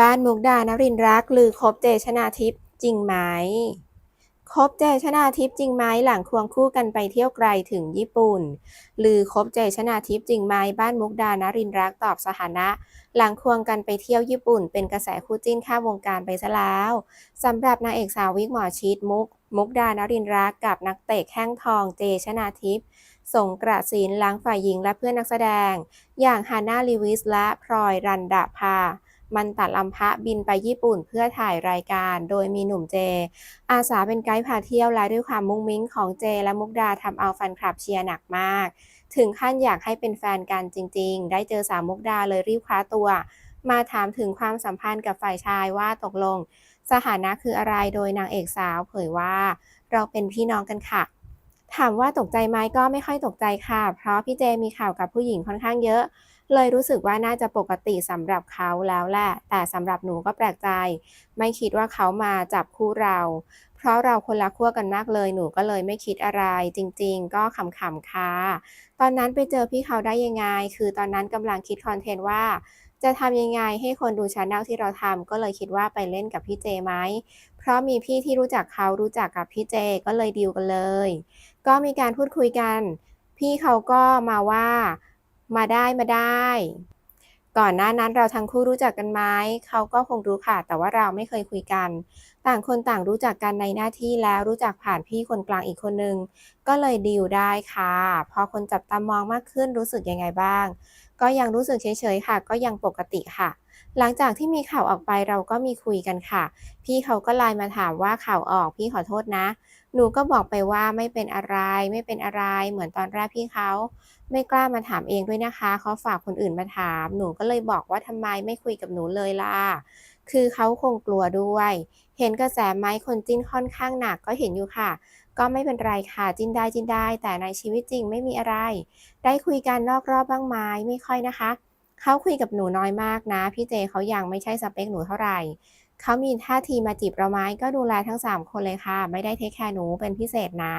บ้านมุกดานรินรักลือคบเจชนาทิพย์จริงไหมคบเจชนาทิพย์จริงไหมหลังควงคู่กันไปเที่ยวไกลถึงญี่ปุ่นลือคบเจชนาทิพย์จริงไหมบ้านมุกดานรินรักตอบสถานะ หลังควงกันไปเที่ยวญี่ปุ่น เป็นกระแสคู่จิ้นข้ามวงการไปซะแล้วสำหรับนางเอกสาววิกหมอชิดมุก มุกดานรินรักกับนักเตะแข้งทองเจชนาทิพย์สงกระสินหลังฝ่ายหญิงและเพื่อนนักแสดง อย่างฮาน่าลีวิสและพลอยรันดาภา มันตัดลำพะบินไปญี่ปุ่นเพื่อถ่ายรายการ โดยมีหนุ่มเจ อาสาเป็นไกด์พาเที่ยวและด้วยความมุ้งมิ้งของเจและมุกดาทำเอาแฟนคลับเชียร์หนักมาก ถึงขั้นอยากให้เป็นแฟนกันจริง ๆ ได้เจอสาวมุกดาเลยรีบคว้าตัว มาถามถึงความสัมพันธ์กับฝ่ายชายว่าตกลง สถานะคืออะไรโดยนางเอกสาวเผยว่า เราเป็นพี่น้องกันค่ะถามว่าตกใจไหมก็ไม่ค่อยตกใจค่ะ เพราะพี่เจมีข่าวกับผู้หญิงค่อนข้างเยอะ เลยรู้สึกว่าน่าจะปกติสำหรับเขาแล้วแหละ แต่สำหรับหนูก็แปลกใจ ไม่คิดว่าเขามาจับคู่เรา เพราะเราคนละขั้วกันมากเลย หนูก็เลยไม่คิดอะไร จริง ๆ ก็ขำๆค่ะ ตอนนั้นไปเจอพี่เขาได้ยังไง คือตอนนั้นกำลังคิดคอนเทนต์ว่าจะทำยังไงให้คนดูชาแนลที่เราทำก็เลยคิดว่าไปเล่นกับพี่เจไหม เพราะมีพี่ที่รู้จักเขารู้จักกับพี่เจก็เลยดีลกันเลย ก็มีการพูดคุยกัน พี่เขาก็มาว่า มาได้มาได้ ก่อนหน้านั้นเราทั้งคู่รู้จักกันไหมเขาก็คงรู้ค่ะ แต่ว่าเราไม่เคยคุยกัน ต่างคนต่างรู้จักกันในหน้าที่แล้วรู้จักผ่านพี่คนกลางอีกคนนึง ก็เลยดีลได้ค่ะ พอคนจับตามองมากขึ้นรู้สึกยังไงบ้าง ก็ยังรู้สึกเฉยๆค่ะ ก็ยังปกติค่ะหลังจากที่มีข่าวออกไปเราก็มีคุยกันค่ะ พี่เขาก็ไลน์มาถามว่าข่าวออกพี่ขอโทษนะ หนูก็บอกไปว่าไม่เป็นอะไรไม่เป็นอะไร เหมือนตอนแรกพี่เขาไม่กล้ามาถามเองด้วยนะคะเขาฝากคนอื่นมาถาม หนูก็เลยบอกว่าทำไมไม่คุยกับหนูเลยล่ะคือเขาคงกลัวด้วย เห็นกระแสไหมคนจิ้นค่อนข้างหนักก็เห็นอยู่ค่ะ ก็ไม่เป็นไรค่ะจิ้นได้จิ้นได้ แต่ในชีวิตจริงไม่มีอะไร ได้คุยกันนอกรอบบ้างไหมไม่ค่อยนะคะเขาคุยกับหนูน้อยมากนะ พี่เจเขายังไม่ใช่สเปคหนูเท่าไหร่ เขามีท่าทีมาจีบเราไหมก็ดูแลทั้ง 3 คนเลยค่ะ ไม่ได้เทคแคร์หนูเป็นพิเศษนะ